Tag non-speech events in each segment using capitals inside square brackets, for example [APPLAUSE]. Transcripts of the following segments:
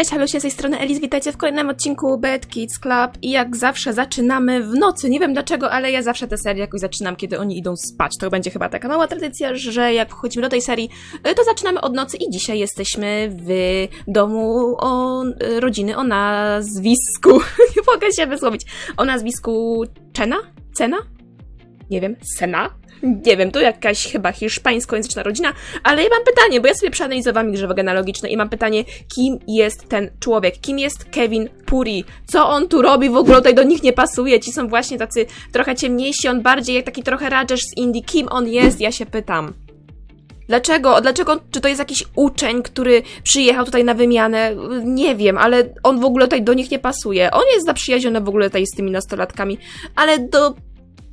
Cześć, halusie, z tej strony Elis, witajcie w kolejnym odcinku Bad Kids Club i jak zawsze zaczynamy w nocy, nie wiem dlaczego, ale ja zawsze tę serię jakoś zaczynam, kiedy oni idą spać. To będzie chyba taka mała tradycja, że jak wchodzimy do tej serii, y, to zaczynamy od nocy i dzisiaj jesteśmy w domu o, y, rodziny o nazwisku, [LAUGHS] nie mogę się wysłowić, o nazwisku Czena? Cena? Nie wiem, Sena? Nie wiem, to jakaś chyba hiszpańskojęzyczna rodzina, ale ja mam pytanie, bo ja sobie przeanalizowałam grzywo genealogiczne i mam pytanie, kim jest ten człowiek? Kim jest Kevin Puri? Co on tu robi? W ogóle tutaj do nich nie pasuje. Ci są właśnie tacy trochę ciemniejsi, on bardziej jak taki trochę Rajesh z Indii. Kim on jest? Ja się pytam. Dlaczego? Dlaczego? Czy to jest jakiś uczeń, który przyjechał tutaj na wymianę? Nie wiem, ale on w ogóle tutaj do nich nie pasuje. On jest zaprzyjaźniony w ogóle tutaj z tymi nastolatkami, ale do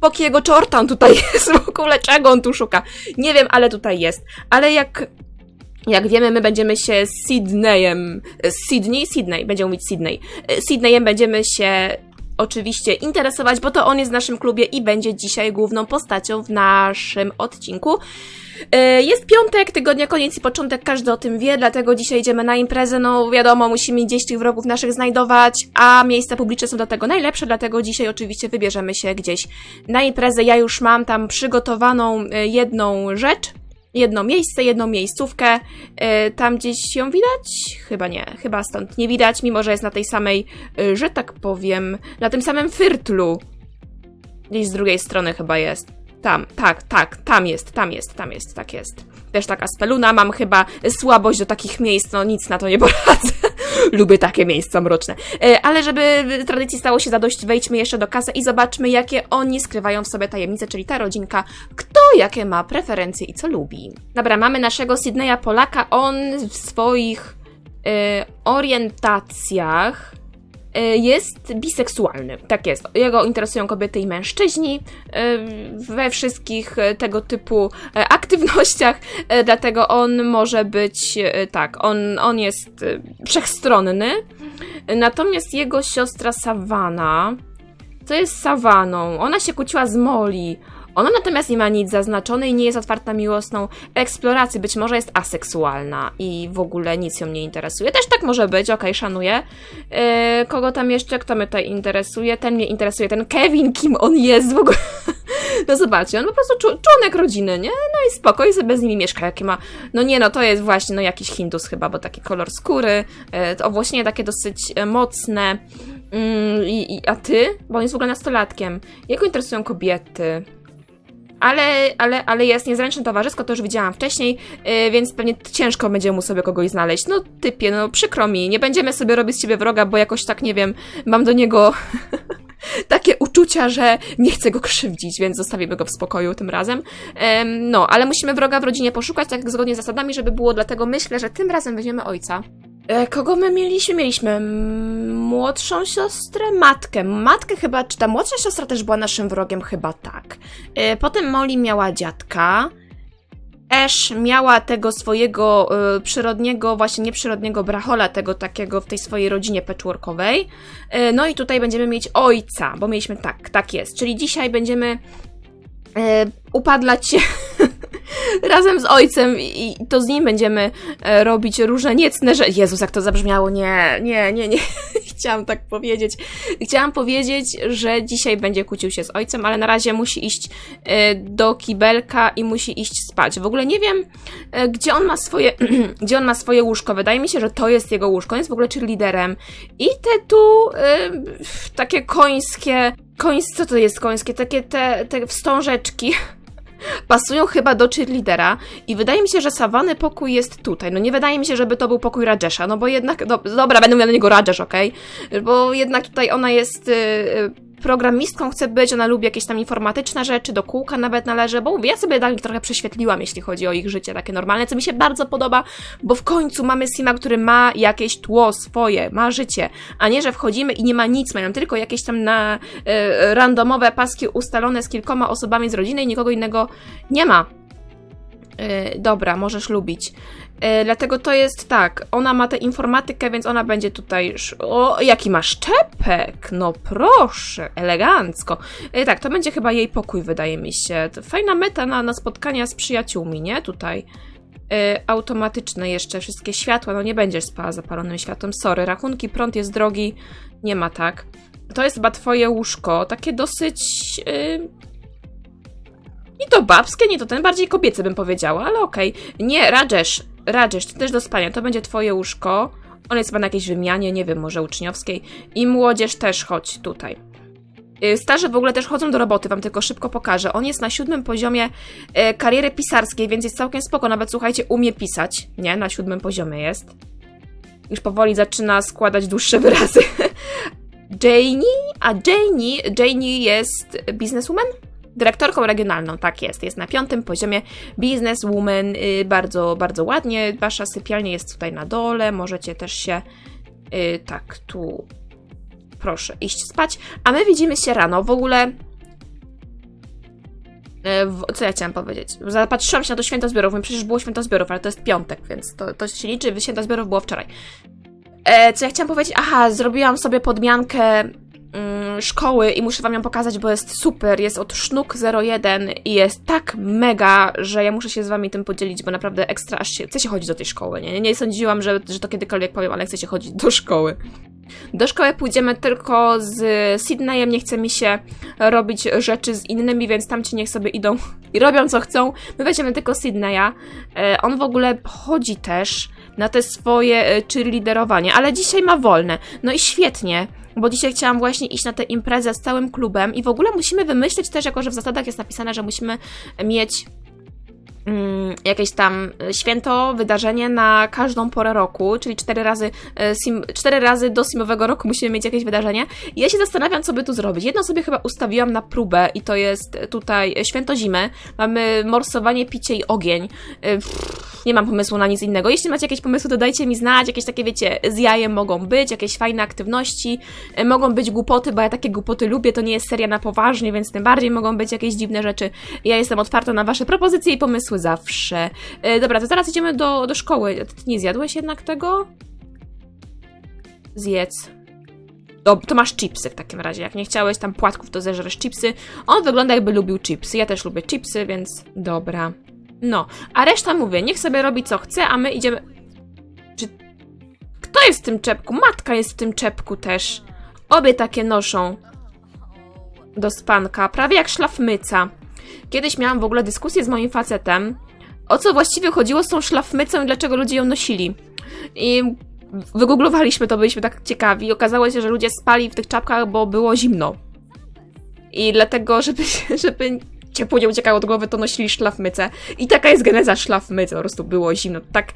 Pokiego czorta on tutaj [LAUGHS] jest w ogóle? Czego on tu szuka? Nie wiem, ale tutaj jest. Ale jak jak wiemy, my będziemy się z Sydneyem, Sydney, Sydney, będziemy mówić Sydney. Sydneyem będziemy się oczywiście interesować, bo to on jest w naszym klubie i będzie dzisiaj główną postacią w naszym odcinku. E, Jest piątek, tygodnia koniec i początek, każdy o tym wie, dlatego dzisiaj idziemy na imprezę, no wiadomo, musimy gdzieś tych wrogów naszych znajdować, a miejsca publiczne są do tego najlepsze, dlatego dzisiaj oczywiście wybierzemy się gdzieś na imprezę. Ja już mam tam przygotowaną e, jedną rzecz, jedno miejsce, jedną miejscówkę. E, Tam gdzieś ją widać? Chyba nie, chyba stąd nie widać, mimo że jest na tej samej, że tak powiem, na tym samym fyrtlu. Gdzieś z drugiej strony chyba jest. Tam, tak, tak, tam jest, tam jest, tam jest, tak jest. Też taka speluna, mam chyba słabość do takich miejsc, no nic na to nie poradzę. [LAUGHS] Lubię takie miejsca mroczne. E, Ale żeby tradycji stało się zadość, wejdźmy jeszcze do kasy i zobaczmy, jakie oni skrywają w sobie tajemnice, czyli ta rodzinka, kto jakie ma preferencje i co lubi. Dobra, mamy naszego Sydneya Polaka, on w swoich e, orientacjach jest biseksualny. Tak jest. Jego interesują kobiety i mężczyźni e, we wszystkich e, tego typu e, [LAUGHS] aktywnościach, e, dlatego on może być e, tak, on, on jest e, wszechstronny. Natomiast jego siostra Savana, co jest Savaną? Ona się kłóciła z Molly. Ona natomiast nie ma nic zaznaczone i nie jest otwarta miłosną eksplorację. Być może jest aseksualna i w ogóle nic ją nie interesuje. Też tak może być, okej, szanuję. Yy, kogo tam jeszcze? Kto mnie tutaj interesuje? Ten mnie interesuje, ten Kevin, kim on jest w ogóle. [LAUGHS] No zobaczcie, on po prostu członek rodziny, nie? No i spoko, i sobie z nimi mieszka, jakie ma... No nie, no to jest właśnie, no jakiś Hindus chyba, bo taki kolor skóry, yy, owłosienie takie dosyć e, mocne. I, a ty? Bo on jest w ogóle nastolatkiem. Jego interesują kobiety. Ale, ale, ale jest niezręczne towarzysko, to już widziałam wcześniej, yy, więc pewnie ciężko będzie mu sobie kogoś znaleźć. No typie, no przykro mi, nie będziemy sobie robić z ciebie wroga, bo jakoś tak, nie wiem, mam do niego [LAUGHS] takie uczucia, że nie chcę go krzywdzić, więc zostawimy go w spokoju tym razem. Em, no, ale musimy wroga w rodzinie poszukać, tak zgodnie z zasadami, żeby było, dlatego myślę, że tym razem weźmiemy ojca. E, kogo my mieliśmy? Mieliśmy młodszą siostrę, matkę. Matkę chyba, czy ta młodsza siostra też była naszym wrogiem? Chyba tak. E, potem Molly miała dziadka. Ash miała tego swojego e, przyrodniego, właśnie nieprzyrodniego brachola, tego takiego w tej swojej rodzinie patchworkowej. E, no i tutaj będziemy mieć ojca, bo mieliśmy tak, tak jest. Czyli dzisiaj będziemy e, upadlać się [LAUGHS] [LAUGHS] razem z ojcem i to z nim będziemy e, robić różne niecne rzeczy. Jezus, jak to zabrzmiało, nie, nie, nie, nie. [LAUGHS] Chciałam tak powiedzieć. Chciałam powiedzieć, że dzisiaj będzie kłócił się z ojcem, ale na razie musi iść e, do kibelka i musi iść spać. W ogóle nie wiem, e, gdzie on ma swoje, [CLEARS THROAT] gdzie on ma swoje łóżko. Wydaje mi się, że to jest jego łóżko. On jest w ogóle cheerleaderem. I te tu takie końskie, końs, co to jest końskie? Takie te, te wstążeczki [LAUGHS] pasują chyba do cheerleadera i wydaje mi się, że Savany pokój jest tutaj. No nie wydaje mi się, żeby to był pokój Rajesha, no bo jednak, do, dobra, będę miała na niego Rajesh, okej? Bo jednak tutaj ona jest y, y, programistką, chce być, ona lubi jakieś tam informatyczne rzeczy, do kółka nawet należy, bo mówię, ja sobie tak trochę prześwietliłam, jeśli chodzi o ich życie takie normalne, co mi się bardzo podoba, bo w końcu mamy Sima, który ma jakieś tło swoje, ma życie, a nie, że wchodzimy i nie ma nic, mają tylko jakieś tam na e, randomowe paski ustalone z kilkoma osobami z rodziny i nikogo innego nie ma. E, dobra, możesz lubić. E, dlatego to jest tak, ona ma tę informatykę, więc ona będzie tutaj. O, jaki ma szczepek! No proszę, elegancko. E, tak, to będzie chyba jej pokój, wydaje mi się. Fajna meta na, na spotkania z przyjaciółmi, nie? Tutaj. automatyczne jeszcze, wszystkie światła, no nie będziesz spała zapalonym światłem, sorry, rachunki, prąd jest drogi, nie ma tak. To jest chyba twoje łóżko, takie dosyć... Nie to babskie, nie to ten, bardziej kobiece bym powiedziała, ale okej. Nie, Rajesh, Rajesh, ty też do spania, to będzie twoje łóżko. On jest chyba na jakiejś wymianie, nie wiem, może uczniowskiej. I młodzież też chodź tutaj. Y, Starzy w ogóle też chodzą do roboty, wam tylko szybko pokażę. On jest na siódmym poziomie e, kariery pisarskiej, więc jest całkiem spoko. Nawet słuchajcie, umie pisać. Nie, na siódmym poziomie jest. Już powoli zaczyna składać dłuższe [LAUGHS] wyrazy. Janie? A Janie, Janie jest bizneswoman? Dyrektorką regionalną, tak jest. Jest na piątym poziomie businesswoman. Y, bardzo, bardzo ładnie. Wasza sypialnia jest tutaj na dole. Możecie też się y, tak tu proszę iść spać. A my widzimy się rano. W ogóle. W, co ja chciałam powiedzieć? Zapatrzyłam się na to święto zbiorów. Mówię, przecież było święto zbiorów, ale to jest piątek, więc to, to się liczy. Święto zbiorów było wczoraj. E, co ja chciałam powiedzieć? Aha, zrobiłam sobie podmiankę szkoły i muszę wam ją pokazać, bo jest super. Jest od Sznuk 01 i jest tak mega, że ja muszę się z wami tym podzielić, bo naprawdę ekstra aż się, chce się chodzić do tej szkoły. Nie, nie sądziłam, że, że to kiedykolwiek powiem, ale chcę się chodzić do szkoły. Do szkoły pójdziemy tylko z Sydneyem, nie chce mi się robić rzeczy z innymi, więc tamci niech sobie idą [LAUGHS] i robią co chcą. My weźmiemy tylko Sydneya. E, on w ogóle chodzi też na te swoje e, cheerleaderowanie, ale dzisiaj ma wolne. No i świetnie, bo dzisiaj chciałam właśnie iść na tę imprezę z całym klubem i w ogóle musimy wymyślić też, jako że w zasadach jest napisane, że musimy mieć jakieś tam e, święto, wydarzenie na każdą porę roku, czyli cztery razy, e, sim, cztery razy do simowego roku musimy mieć jakieś wydarzenie. I ja się zastanawiam, co by tu zrobić. Jedno sobie chyba ustawiłam na próbę i to jest tutaj święto zimy. Mamy morsowanie, picie i ogień. E, pff, Nie mam pomysłu na nic innego. Jeśli macie jakieś pomysły, to dajcie mi znać. Jakieś takie, wiecie, z jajem mogą być, jakieś fajne aktywności. Mogą być głupoty, bo ja takie głupoty lubię. To nie jest seria na poważnie, więc tym bardziej mogą być jakieś dziwne rzeczy. Ja jestem otwarta na wasze propozycje i pomysły zawsze. E, dobra, to zaraz idziemy do, do szkoły. Ty nie zjadłeś jednak tego? Zjedz. To masz chipsy w takim razie. Jak nie chciałeś tam płatków, to zeżresz chipsy. On wygląda jakby lubił chipsy. Ja też lubię chipsy, więc dobra. No, a reszta mówię, niech sobie robi co chce, a my idziemy. Czy. Kto jest w tym czepku? Matka jest w tym czepku też. Obie takie noszą do spanka, prawie jak szlafmyca. Kiedyś miałam w ogóle dyskusję z moim facetem, o co właściwie chodziło z tą szlafmycą i dlaczego ludzie ją nosili. I wygooglowaliśmy to, byliśmy tak ciekawi. Okazało się, że ludzie spali w tych czapkach, bo było zimno. I dlatego, żeby, [LAUGHS] żeby ciepło nie uciekało od głowy, to nosili szlafmycę. I taka jest geneza szlafmycy, po prostu było zimno. Tak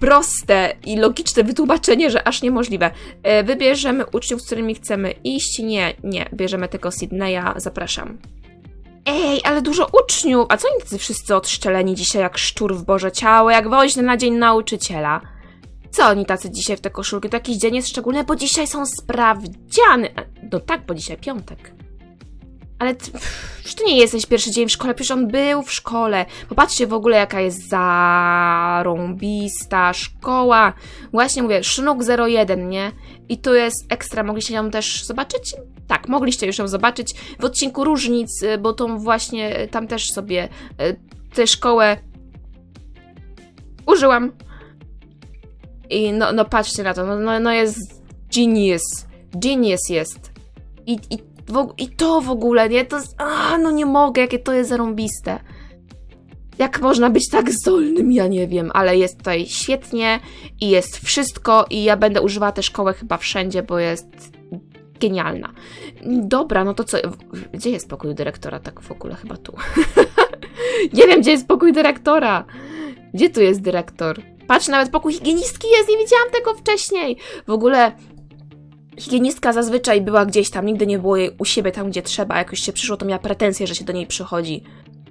proste i logiczne wytłumaczenie, że aż niemożliwe. E, Wybierzemy uczniów, z którymi chcemy iść. Nie, nie, bierzemy tylko Sydneya, zapraszam. Ej, ale dużo uczniów! A co oni tacy wszyscy odszczeleni dzisiaj jak szczur w Boże Ciało, jak woźny na dzień nauczyciela? Co oni tacy dzisiaj w te koszulki? To jakiś dzień jest szczególny, bo dzisiaj są sprawdziany. E, No tak, bo dzisiaj piątek. Ale ty, pff, to nie jesteś pierwszy dzień w szkole, przecież on był w szkole. Popatrzcie w ogóle, jaka jest zarąbista szkoła. Właśnie mówię, Sznuk 01, nie? I tu jest ekstra, mogliście ją też zobaczyć? Tak, mogliście już ją zobaczyć w odcinku Różnic, y, bo tą właśnie, y, tam też sobie y, tę szkołę użyłam. I no, no patrzcie na to, no, no, no jest genius. Genius jest. I, i, I to w ogóle, nie? To jest, a, no nie mogę, jakie to jest zarąbiste. Jak można być tak zdolnym, ja nie wiem, ale jest tutaj świetnie i jest wszystko i ja będę używała tę szkołę chyba wszędzie, bo jest genialna. Dobra, no to co, gdzie jest pokój dyrektora? Tak w ogóle chyba tu. [LAUGHS] nie wiem, gdzie jest pokój dyrektora. Gdzie tu jest dyrektor? Patrz, nawet pokój higienistki jest, nie widziałam tego wcześniej. W ogóle higienistka zazwyczaj była gdzieś tam, nigdy nie było jej u siebie tam, gdzie trzeba. Jak już się przyszło, to miała pretensje, że się do niej przychodzi.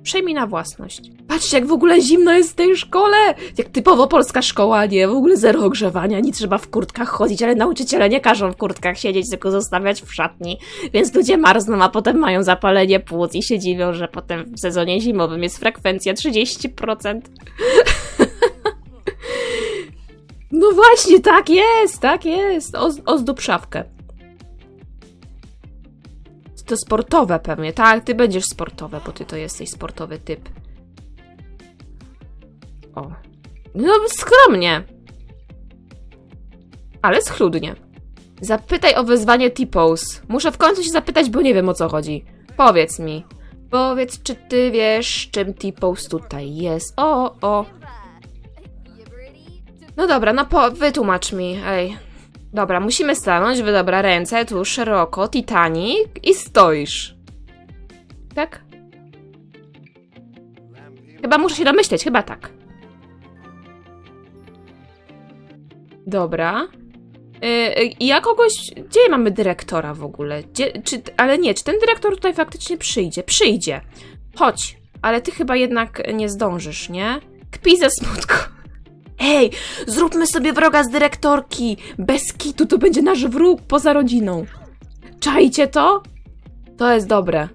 Przejmij na własność. Patrzcie, jak w ogóle zimno jest w tej szkole! Jak typowo polska szkoła, nie? W ogóle zero ogrzewania, nie trzeba w kurtkach chodzić, ale nauczyciele nie każą w kurtkach siedzieć, tylko zostawiać w szatni. Więc ludzie marzną, a potem mają zapalenie płuc i się dziwią, że potem w sezonie zimowym jest frekwencja 30%. No właśnie, tak jest, tak jest. Oz, ozdób szafkę. To sportowe pewnie, tak? Ty będziesz sportowe, bo ty to jesteś sportowy typ. O. No, skromnie. Ale schludnie. Zapytaj o wezwanie T-Pose. Muszę w końcu się zapytać, bo nie wiem o co chodzi. Powiedz mi. Powiedz, czy ty wiesz, czym T-Pose tutaj jest? O, o. No dobra, no po, wytłumacz mi, ej. Dobra, musimy stanąć, wy dobra, ręce tu szeroko, Titanic i stoisz. Tak? Chyba muszę się domyśleć, chyba tak. Dobra. Yy, ja kogoś. Gdzie mamy dyrektora w ogóle? Gdzie, czy, ale nie, czy ten dyrektor tutaj faktycznie przyjdzie? Przyjdzie. Chodź, ale ty chyba jednak nie zdążysz, nie? Kpi ze smutku. Ej, zróbmy sobie wroga z dyrektorki! Bez kitu, to będzie nasz wróg poza rodziną. Czajcie to? To jest dobre.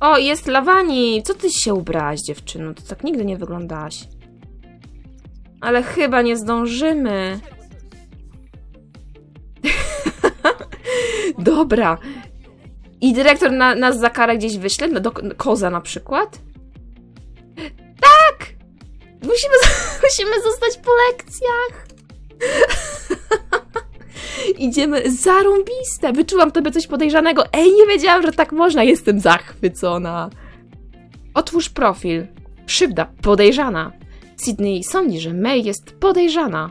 O, jest Lawani! Co ty się ubrałaś, dziewczyno? To tak nigdy nie wyglądałaś. Ale chyba nie zdążymy. [LAUGHS] Dobra. I dyrektor na, nas za karę gdzieś wyśle? No, Do koza na przykład? Musimy, [LAUGHS] musimy zostać po lekcjach. [LAUGHS] Idziemy zarąbiste. Wyczułam tobie coś podejrzanego. Ej, nie wiedziałam, że tak można. Jestem zachwycona. Otwórz profil. Krzywda. Podejrzana. Sydney sądzi, że May jest podejrzana.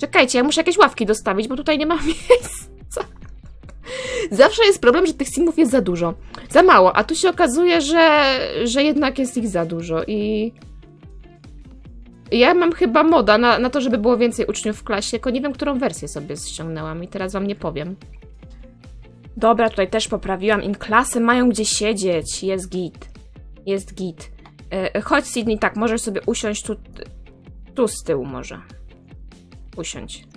Czekajcie, ja muszę jakieś ławki dostawić, bo tutaj nie ma [LAUGHS] miejsca. Zawsze jest problem, że tych simów jest za dużo. Za mało, a tu się okazuje, że, że jednak jest ich za dużo i... Ja mam chyba moda na, na to, żeby było więcej uczniów w klasie, tylko nie wiem, którą wersję sobie ściągnęłam i teraz wam nie powiem. Dobra, tutaj też poprawiłam. Im klasy mają gdzie siedzieć. Jest git. Jest git. E, chodź, Sydney, tak, możesz sobie usiąść tu, tu z tyłu może. Usiądź.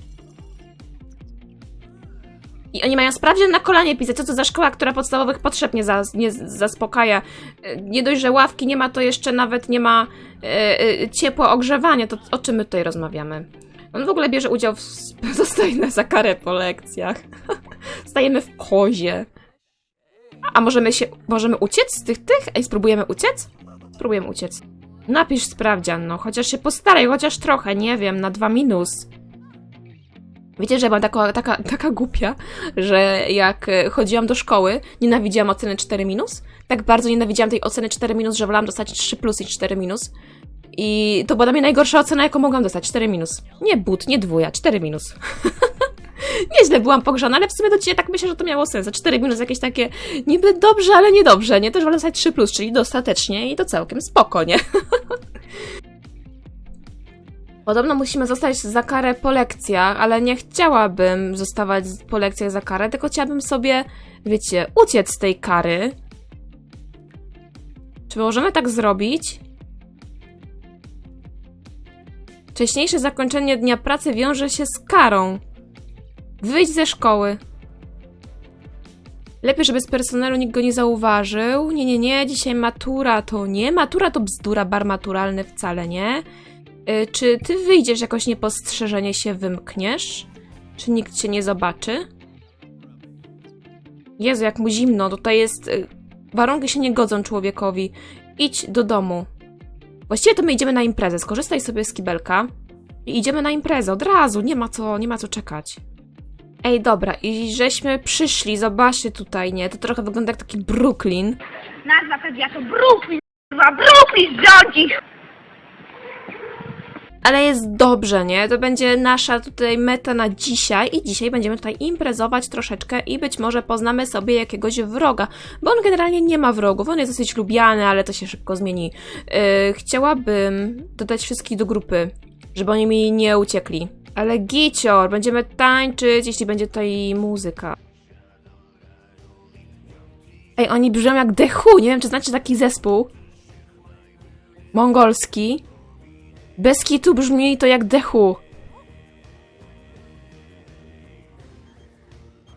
I oni mają sprawdzian na kolanie pisać. Co to za szkoła, która podstawowych potrzeb nie, za, nie zaspokaja. E, Nie dość, że ławki nie ma, to jeszcze nawet nie ma e, e, ciepła ogrzewania. To o czym my tutaj rozmawiamy? On w ogóle bierze udział w... [LAUGHS] Zostaje na za karę po lekcjach. [LAUGHS] Stajemy w kozie. A możemy się... Możemy uciec z tych tych? Ej, spróbujemy uciec? Spróbujemy uciec. Napisz sprawdzian, no. Chociaż się postaraj, chociaż trochę, nie wiem, na dwa minus. Wiecie, że byłam taka, taka, taka głupia, że jak e, chodziłam do szkoły, nienawidziłam oceny 4 minus. Tak bardzo nienawidziłam tej oceny 4 minus, że wolałam dostać 3 plus i 4 minus. I to była dla mnie najgorsza ocena, jaką mogłam dostać. 4 minus. Nie but, nie dwuja, 4 minus. [LAUGHS] Nieźle byłam pogrzana, ale w sumie do dzisiaj tak myślę, że to miało sens. A 4 minus jakieś takie niby dobrze, ale niedobrze, nie? Też wolę dostać 3 plus, czyli dostatecznie i to całkiem spoko, nie? [LAUGHS] Podobno musimy zostać za karę po lekcjach, ale nie chciałabym zostawać po lekcjach za karę, tylko chciałabym sobie, wiecie, uciec z tej kary. Czy możemy tak zrobić? Wcześniejsze zakończenie dnia pracy wiąże się z karą. Wyjdź ze szkoły. Lepiej, żeby z personelu nikt go nie zauważył. Nie, nie, nie, dzisiaj matura to nie. Matura to bzdura, bar maturalny wcale nie. Y, czy ty wyjdziesz jakoś niepostrzeżenie się wymkniesz? Czy nikt cię nie zobaczy? Jezu, jak mu zimno, tutaj jest... y, Warunki się nie godzą człowiekowi. Idź do domu. Właściwie to my idziemy na imprezę. Skorzystaj sobie z kibelka i idziemy na imprezę od razu. Nie ma co, nie ma co czekać. Ej, dobra, i żeśmy przyszli, zobaczcie tutaj, nie? To trochę wygląda jak taki Brooklyn. Nazwa pewnie to Brooklyn, Brooklyn rządzi! Ale jest dobrze, nie? To będzie nasza tutaj meta na dzisiaj i dzisiaj będziemy tutaj imprezować troszeczkę i być może poznamy sobie jakiegoś wroga, bo on generalnie nie ma wrogów, on jest dosyć lubiany, ale to się szybko zmieni. Yy, chciałabym dodać wszystkich do grupy, żeby oni mi nie uciekli. Ale gicior, będziemy tańczyć, jeśli będzie tutaj muzyka. Ej, oni brzmią jak Who, nie wiem czy znacie taki zespół. Mongolski. Bez kitu brzmi to jak Who.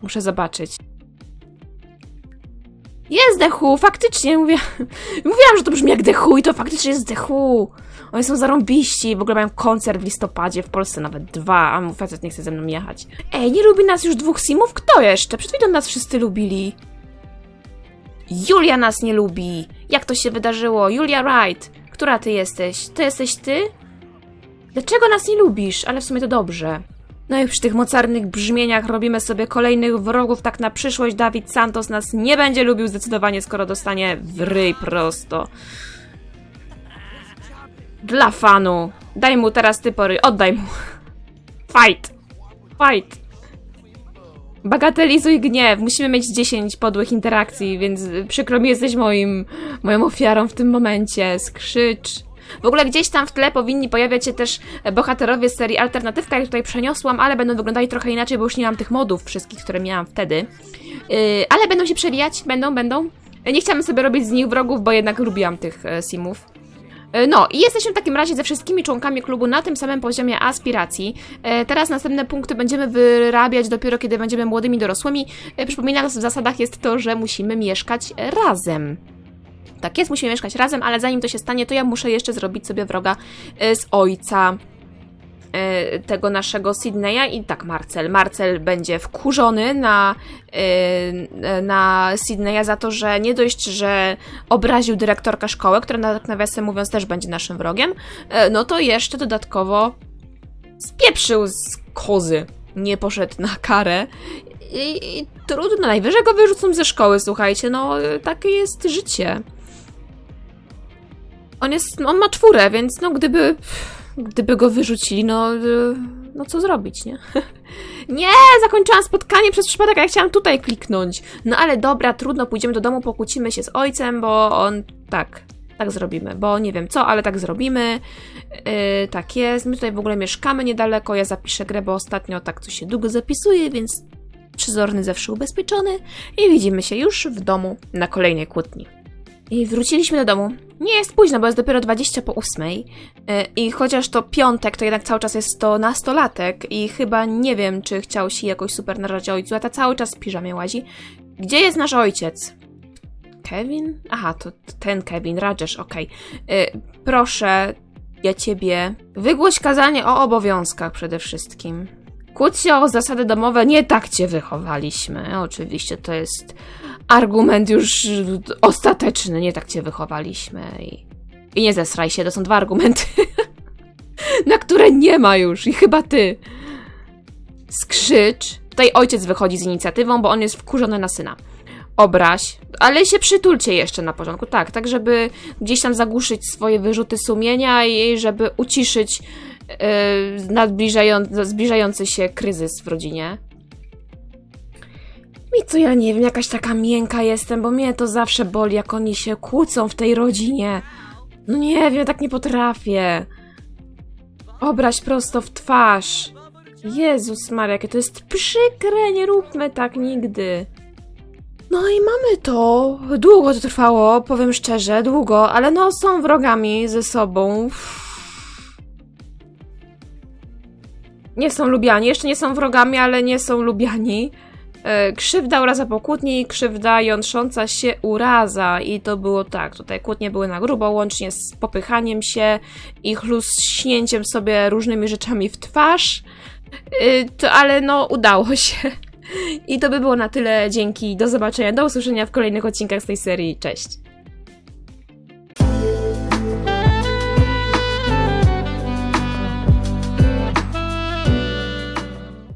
Muszę zobaczyć. Jest Who, faktycznie, mówię, [LAUGHS] mówiłam, że to brzmi jak Who i to faktycznie jest Who. Oni są zarąbiści, w ogóle mają koncert w listopadzie, w Polsce nawet dwa, a mój facet nie chce ze mną jechać. Ej, nie lubi nas już dwóch simów? Kto jeszcze? Przed chwilą nas wszyscy lubili. Julia nas nie lubi. Jak to się wydarzyło? Julia Wright. Która ty jesteś? To jesteś ty? Dlaczego nas nie lubisz? Ale w sumie to dobrze. No i przy tych mocarnych brzmieniach robimy sobie kolejnych wrogów, tak na przyszłość Dawid Santos nas nie będzie lubił zdecydowanie, skoro dostanie w ryj prosto. Dla fanu. Daj mu teraz ty pory, oddaj mu. [LAUGHS] Fight. Fight. Bagatelizuj gniew. Musimy mieć 10 podłych interakcji, więc przykro mi, jesteś moim, moją ofiarą w tym momencie. Skrzycz. W ogóle gdzieś tam w tle powinni pojawiać się też bohaterowie z serii Alternatywka, jak tutaj przeniosłam, ale będą wyglądali trochę inaczej, bo już nie mam tych modów wszystkich, które miałam wtedy. Yy, ale będą się przewijać, będą, będą. Nie chciałam sobie robić z nich wrogów, bo jednak lubiłam tych e, simów. E, No i jesteśmy w takim razie ze wszystkimi członkami klubu na tym samym poziomie aspiracji. E, Teraz następne punkty będziemy wyrabiać dopiero kiedy będziemy młodymi dorosłymi. E, Przypominam, w zasadach jest to, że musimy mieszkać razem. Tak jest, musimy mieszkać razem, ale zanim to się stanie, to ja muszę jeszcze zrobić sobie wroga e, z ojca e, tego naszego Sydneya i tak Marcel. Marcel będzie wkurzony na, e, na Sydneya za to, że nie dość, że obraził dyrektorkę szkoły, która na- nawiasem mówiąc też będzie naszym wrogiem, no to jeszcze dodatkowo spieprzył z kozy. Nie poszedł na karę. I, i trudno, najwyżej go wyrzucą ze szkoły, słuchajcie, no takie jest życie. On jest, on ma czwórę, więc no gdyby, gdyby go wyrzucili, no, y, no co zrobić, nie? [LAUGHS] nie, zakończyłam spotkanie przez przypadek, a ja chciałam tutaj kliknąć. No ale dobra, trudno, pójdziemy do domu, pokłócimy się z ojcem, bo on, tak, tak zrobimy, bo nie wiem co, ale tak zrobimy. Yy, tak jest, my tutaj w ogóle mieszkamy niedaleko, ja zapiszę grę, bo ostatnio tak to się długo zapisuje, więc przyzorny zawsze ubezpieczony i widzimy się już w domu na kolejnej kłótni. I wróciliśmy do domu. Nie jest późno, bo jest dopiero 20 po 8. Yy, I chociaż to piątek, to jednak cały czas jest to nastolatek i chyba nie wiem, czy chciał się jakoś super narażać ojcu, a ta cały czas w piżamie łazi. Gdzie jest nasz ojciec? Kevin? Aha, to ten Kevin, Rajesh, okej. Yy, Proszę, ja ciebie, wygłoś kazanie o obowiązkach przede wszystkim. Kłóć się o zasady domowe, nie tak cię wychowaliśmy. Oczywiście to jest argument już ostateczny, nie tak cię wychowaliśmy. I, i nie zesraj się, to są dwa argumenty, [LAUGHS] na które nie ma już i chyba ty. Skrzycz. Tutaj ojciec wychodzi z inicjatywą, bo on jest wkurzony na syna. Obraź, ale się przytulcie jeszcze na porządku, tak, tak żeby gdzieś tam zagłuszyć swoje wyrzuty sumienia i żeby uciszyć nadbliżający, zbliżający się kryzys w rodzinie. I co ja nie wiem, jakaś taka miękka jestem, bo mnie to zawsze boli, jak oni się kłócą w tej rodzinie. No nie wiem, tak nie potrafię. Obraź prosto w twarz. Jezus Maria, jakie to jest przykre, nie róbmy tak nigdy. No i mamy to. Długo to trwało, powiem szczerze, długo, ale no są wrogami ze sobą. Nie są lubiani, jeszcze nie są wrogami, ale nie są lubiani. E, Krzywda uraza po kłótni, krzywda jątrząca się uraza. I to było tak, tutaj kłótnie były na grubo, łącznie z popychaniem się i chluśnięciem sobie różnymi rzeczami w twarz. E, To, ale no, udało się. I to by było na tyle. Dzięki, do zobaczenia, do usłyszenia w kolejnych odcinkach z tej serii. Cześć!